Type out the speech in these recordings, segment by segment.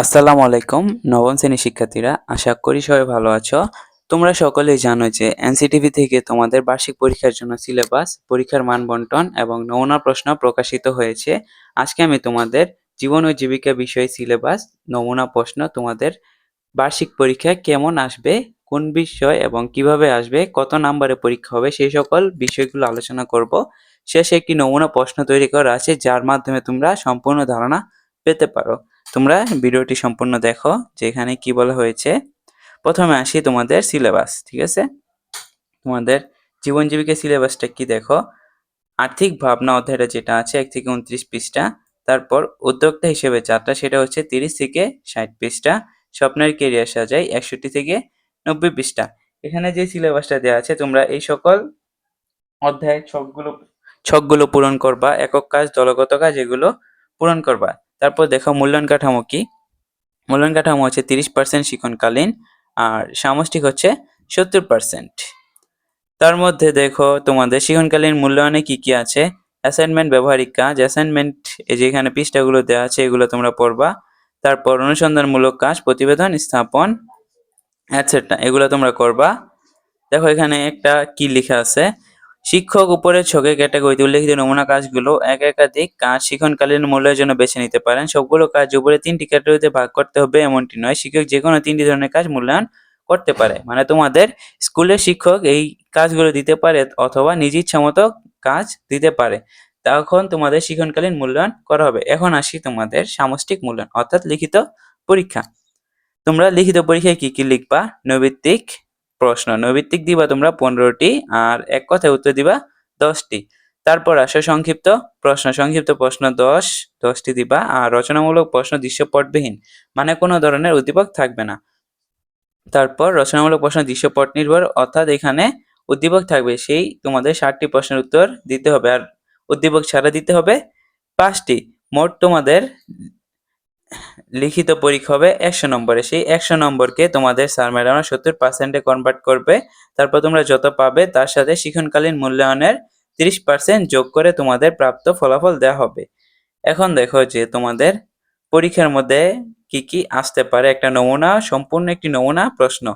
আসসালামু আলাইকুম, নবম শ্রেণির শিক্ষার্থীরা, আশা করি সবাই ভালো আছো। তোমরা সকলেই জানো যে এনসিটিভি থেকে তোমাদের বার্ষিক পরীক্ষার জন্য সিলেবাস, পরীক্ষার মান বন্টন এবং নমুনা প্রশ্ন প্রকাশিত হয়েছে। আজকে আমি তোমাদের জীবন ও জীবিকা বিষয়ে সিলেবাস, নমুনা প্রশ্ন তোমাদের বার্ষিক পরীক্ষা কেমন আসবে, কোন বিষয় এবং কীভাবে আসবে, কত নাম্বারে পরীক্ষা হবে, সেই সকল বিষয়গুলো আলোচনা করব। শেষে একটি নমুনা প্রশ্ন তৈরি করা আছে, যার মাধ্যমে তোমরা সম্পূর্ণ ধারণা পেতে পারো। তোমরা ভিডিওটি সম্পূর্ণ দেখো যে এখানে কি বলা হয়েছে। প্রথমে আসি তোমাদের সিলেবাস ঠিক আছে? তোমাদের জীবন জীবিকা সিলেবাসটা কি দেখো? আর্থিক ভাবনা অধ্যায়টা যেটা আছে, এক থেকে উনত্রিশ পৃষ্ঠা। তারপর উদ্যোক্তা হিসেবে চারটা সেটা হচ্ছে তিরিশ থেকে ষাট পৃষ্ঠা। স্বপ্নের কেরিয়ার সাজাই একষট্টি থেকে নব্বই পৃষ্ঠা। এখানে যে সিলেবাসটা দেওয়া আছে, তোমরা এই সকল অধ্যায় ছকগুলো ছকগুলো পূরণ করবা, একক কাজ, দলগত কাজ, এগুলো পূরণ করবা। তারপর দেখো মূল্যায়ন কাঠামো কি? মূল্যায়ন কাঠামো হচ্ছে তিরিশ পার্সেন্ট শিক্ষণকালীন আর সামষ্টিক হচ্ছে সত্তর পার্সেন্ট তার মধ্যে দেখো তোমাদের শিক্ষণকালীন মূল্যায়নে কি কি আছে? অ্যাসাইনমেন্ট ব্যবহারিক কাজ অ্যাসাইনমেন্ট এই যে এখানে পৃষ্ঠাগুলো দেওয়া আছে, এগুলো তোমরা পড়বা। তারপর অনুসন্ধানমূলক কাজ, প্রতিবেদন, স্থাপন অ্যাটসেট্রা এগুলো তোমরা করবা। দেখো এখানে একটা কি লেখা আছে? শিক্ষক উপরে ছকে ক্যাটাগরিতে উল্লেখিত নমুনা কাজগুলো এক একাধিক কাজ শিক্ষণকালীন মূল্যের জন্য বেছে নিতে পারেন। সবগুলো কাজ উপরে তিনটি ক্যাটাগরিতে ভাগ করতে হবে, এমনটি নয়। শিক্ষক যে কোনো তিনটি ধরনের কাজ মূল্যায়ন করতে পারে। মানে তোমাদের স্কুলের শিক্ষক এই কাজগুলো দিতে পারে অথবা নিজ ইচ্ছা মতো কাজ দিতে পারে। তখন তোমাদের শিক্ষণকালীন মূল্যায়ন করা হবে। এখন আসি তোমাদের সামষ্টিক মূল্যায়ন, অর্থাৎ লিখিত পরীক্ষা। তোমরা লিখিত পরীক্ষায় কি কি লিখবা? নৈবিত্তিক প্রশ্ন। নৈবিত্তিক দিবা তোমরা পনেরোটি আর এক কথায় উত্তর দিবা দশটি। তারপর আসো সংক্ষিপ্ত প্রশ্ন। সংক্ষিপ্ত প্রশ্ন দশ, দশটি দিবা আর রচনামূলক প্রশ্ন দৃশ্যপটবিহীন মানে কোনো ধরনের উদ্দীপক থাকবে না। তারপর রচনামূলক প্রশ্ন দৃশ্যপট নির্ভর, অর্থাৎ এখানে উদ্দীপক থাকবে সেই তোমাদের ষাটটি প্রশ্নের উত্তর দিতে হবে। আর উদ্দীপক ছাড়া দিতে হবে পাঁচটি। মোট তোমাদের লিখিত পরীক্ষা হবে একশো নম্বরে। সেই একশো নম্বরকে তোমাদের স্যার ম্যাডামরা সত্তর পার্সেন্টে কনভার্ট করবে। তারপর তোমরা যত পাবে, তার সাথে শিক্ষণকালীন মূল্যায়নের তিরিশ পার্সেন্ট যোগ করে তোমাদের প্রাপ্ত ফলাফল দেওয়া হবে। এখন দেখো যে তোমাদের পরীক্ষার মধ্যে কি কি আসতে পারে। একটা নমুনা, সম্পূর্ণ একটি নমুনা, প্রশ্ন।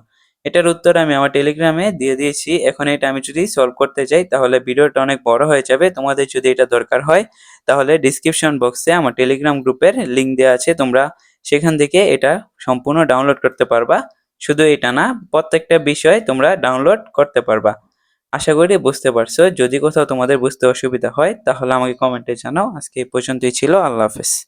এটার উত্তর আমি আমার টেলিগ্রামে দিয়ে দিয়েছি। এখন এটা আমি যদি সলভ করতে যাই, তাহলে ভিডিওটা অনেক বড় হয়ে যাবে। তোমাদের যদি এটা দরকার হয়, তাহলে ডিসক্রিপশন বক্সে আমার টেলিগ্রাম গ্রুপের লিংক দেওয়া আছে। তোমরা সেখান থেকে এটা সম্পূর্ণ ডাউনলোড করতে পারবা। শুধু এটা না, প্রত্যেকটা বিষয় তোমরা ডাউনলোড করতে পারবা। আশা করি বুঝতে পারছ। যদি কোথাও তোমাদের বুঝতে অসুবিধা হয়, তাহলে আমাকে কমেন্টে জানাও। আজকে এই পর্যন্তই ছিল। আল্লাহ হাফেজ।